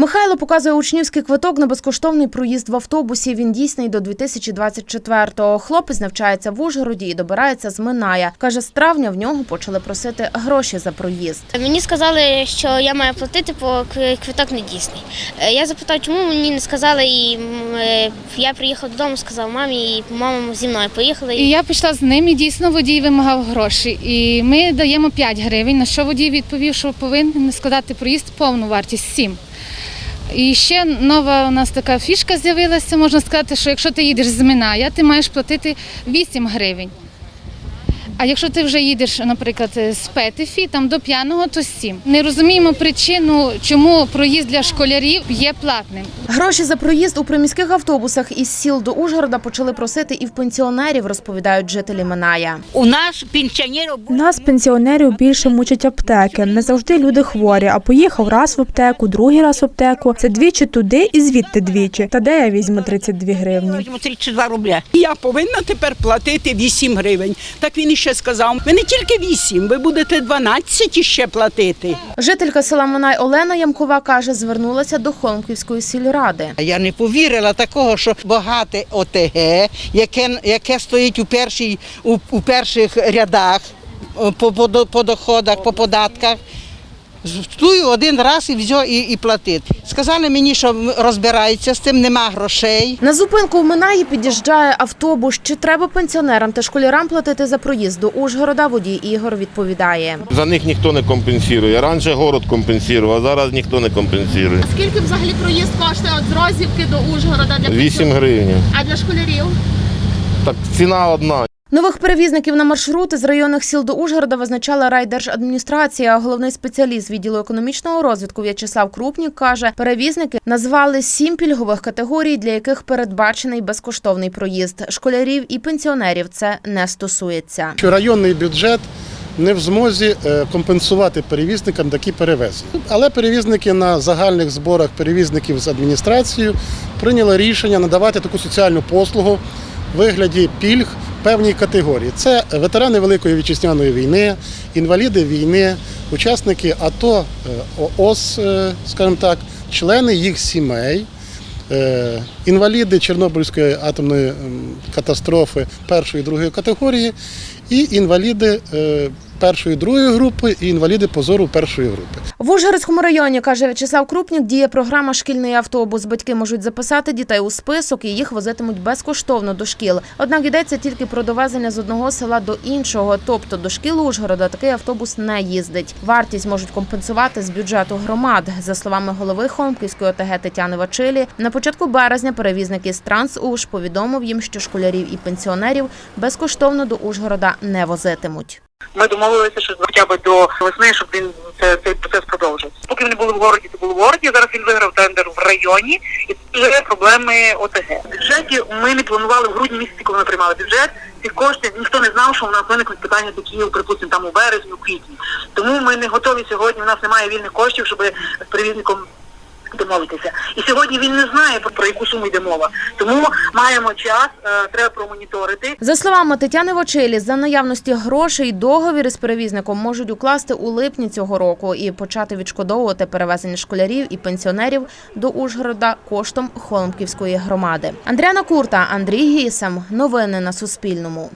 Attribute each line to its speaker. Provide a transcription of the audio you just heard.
Speaker 1: Михайло показує учнівський квиток на безкоштовний проїзд в автобусі. Він дійсний до 2024-го. Хлопець навчається в Ужгороді і добирається з Миная. Каже, з травня в нього почали просити гроші за проїзд.
Speaker 2: Мені сказали, що я маю платити, бо квиток не дійсний. Е, Я запитав, чому мені не сказали, і е, я приїхав додому, сказав мамі, і мама зі мною поїхала.
Speaker 3: І я пішла з ним, і дійсно водій вимагав гроші. І ми даємо 5 гривень, на що водій відповів, що повинен складати проїзд повну вартість 7. І ще нова у нас така фішка з'явилася. Можна сказати, що якщо ти їдеш з Миная, ти маєш платити 8 гривень. А якщо ти вже їдеш, наприклад, з Петефі, там до п'яного, то 7. Не розуміємо причину, чому проїзд для школярів є платним.
Speaker 1: Гроші за проїзд у приміських автобусах із сіл до Ужгорода почали просити і в пенсіонерів, розповідають жителі Миная.
Speaker 4: У нас пенсіонерів
Speaker 5: Нас, пенсіонерів, більше мучать аптеки. Не завжди люди хворі, а поїхав раз в аптеку, другий раз в аптеку. Це двічі туди і звідти двічі. Та де я візьму 32 гривні?
Speaker 4: візьму 32 рубля.
Speaker 6: Я повинна тепер платити 8 гривень. Так він іще сказав. Ви не тільки вісім, ви будете 12 іще платити.
Speaker 1: Жителька села Монай Олена Ямкова каже, звернулася до Холмківської сільради.
Speaker 7: Я не повірила такого, що багате ОТГ, яке, яке стоїть у, першій, у, у перших рядах по, по, до- по доходах, по податках. Стую один раз і все, і, і платить. Сказали мені, що розбираються з цим, нема грошей.
Speaker 1: На зупинку в Минаї під'їжджає автобус. Чи треба пенсіонерам та школярам платити за проїзд до Ужгорода? Водій Ігор відповідає.
Speaker 8: За них ніхто не компенсує. Раніше город компенсував, а зараз ніхто не компенсує.
Speaker 9: Скільки взагалі проїзд коштує от з Розівки до Ужгорода для
Speaker 8: 8 гривень.
Speaker 9: А для школярів?
Speaker 8: Так ціна одна.
Speaker 1: Нових перевізників на маршрути з районних сіл до Ужгорода визначала райдержадміністрація. Головний спеціаліст відділу економічного розвитку В'ячеслав Крупнік каже, перевізники назвали сім пільгових категорій, для яких передбачений безкоштовний проїзд. Школярів і пенсіонерів це не стосується.
Speaker 10: що районний бюджет не в змозі е, компенсувати перевізникам такі перевезення. Але перевізники на загальних зборах перевізників з адміністрацією прийняли рішення надавати таку соціальну послугу в вигляді пільг певній категорії. Це ветерани Великої вітчизняної війни, інваліди війни, учасники АТО, е, ООС, е, скажімо так, члени їх сімей. Е, інваліди Чорнобильської атомної катастрофи першої і другої категорії, і інваліди першої другої групи, і інваліди позору першої групи.
Speaker 1: В Ужгородському районі, каже В'ячеслав Крупнік, діє програма Шкільний автобус. Батьки можуть записати дітей у список і їх возитимуть безкоштовно до шкіл. Однак йдеться тільки про довезення з одного села до іншого. Тобто до шкіл Ужгорода такий автобус не їздить. Вартість можуть компенсувати з бюджету громад. За словами голови Холмківської ОТГ Тетяни Вачилі, на початку березня перевізник із Трансуж повідомив їм, що школярів і пенсіонерів безкоштовно до Ужгорода не возитимуть.
Speaker 11: Ми домовилися, що хоча б до весни, щоб він це, цей процес продовжив. Поки вони були в городі, то були в городі. Зараз він виграв тендер в районі, і це вже проблеми ОТГ. В бюджеті ми не планували в грудні місяці, коли ми приймали бюджет. Ці кошти ніхто не знав, що у нас виникнуть питання такі, припустимо, там у березні, у квітні. Тому ми не готові сьогодні. У нас немає вільних коштів, щоб з перевізником домовитися. І сьогодні він не знає про, яку суму йде мова. Тому маємо час, е, треба промоніторити.
Speaker 1: За словами Тетяни Вочилі, за наявності грошей договір із перевізником можуть укласти у липні цього року і почати відшкодовувати перевезення школярів і пенсіонерів до Ужгорода коштом Холмківської громади. Андріана Курта, Андрій Гісем. Новини на Суспільному.